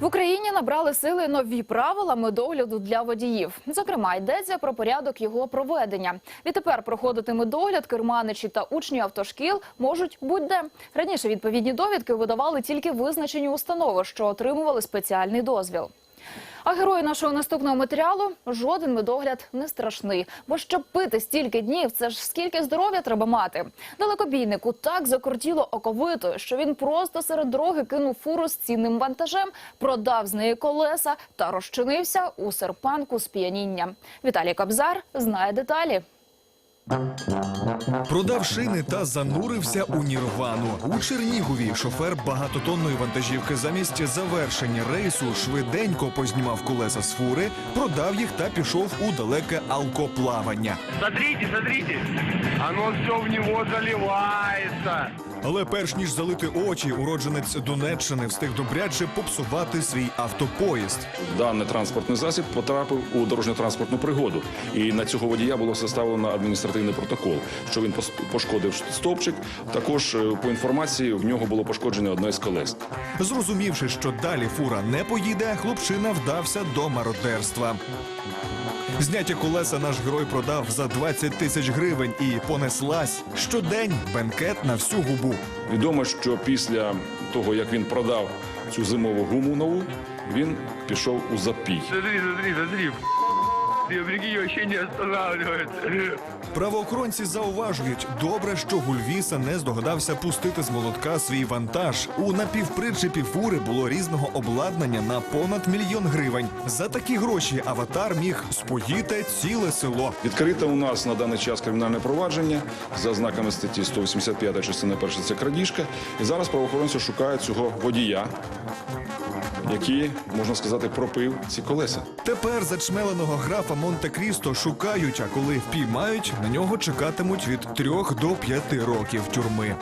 В Україні набрали сили нові правила медогляду для водіїв. Зокрема, йдеться про порядок його проведення. Відтепер проходити медогляд керманичі та учні автошкіл можуть будь-де. Раніше відповідні довідки видавали тільки визначені установи, що отримували спеціальний дозвіл. А герої нашого наступного матеріалу жоден медогляд не страшний. Бо щоб пити стільки днів, це ж скільки здоров'я треба мати. Далекобійнику так закрутіло оковито, що він просто серед дороги кинув фуру з цінним вантажем, продав з неї колеса та розчинився у серпанку з п'яніння. Віталій Кобзар знає деталі. Продав шини та занурився у нірвану. У Чернігові шофер багатотонної вантажівки замість завершення рейсу швиденько познімав колеса з фури, продав їх та пішов у далеке алкоплавання. Смотрите, смотрите, оно все в нього заливается. Але перш ніж залити очі, уродженець Донеччини встиг добряче попсувати свій автопоїзд. Даний транспортний засіб потрапив у дорожньо-транспортну пригоду, і на цього водія було составлено адміністративний протокол, що він пошкодив стовпчик. Також е, по інформації в нього було пошкоджено одне з колес. Зрозумівши, що далі фура не поїде, хлопчина вдався до мародерства. Зняті колеса наш герой продав за 20 тисяч гривень і понеслась щодень бенкет на всю губу. Відомо, що після того як він продав цю зимову гуму нову, він пішов у запій. Задрів, задрів, смотри. Прикинь, вообще не останавливается. Правоохоронці зауважують, добре, що Гульвіса не здогадався пустити з молотка свій вантаж. У напівпричепі фури було різного обладнання на понад мільйон гривень. За такі гроші аватар міг споїти ціле село. Відкрите у нас на даний час кримінальне провадження за знаками статті 185 частина 1 це крадіжка. І зараз правоохоронці шукають цього водія, який, можна сказати, пропив ці колеса. Тепер зачмеленого графа Монте-Крісто шукають, а коли впіймають, на нього чекатимуть від трьох до п'яти років тюрми.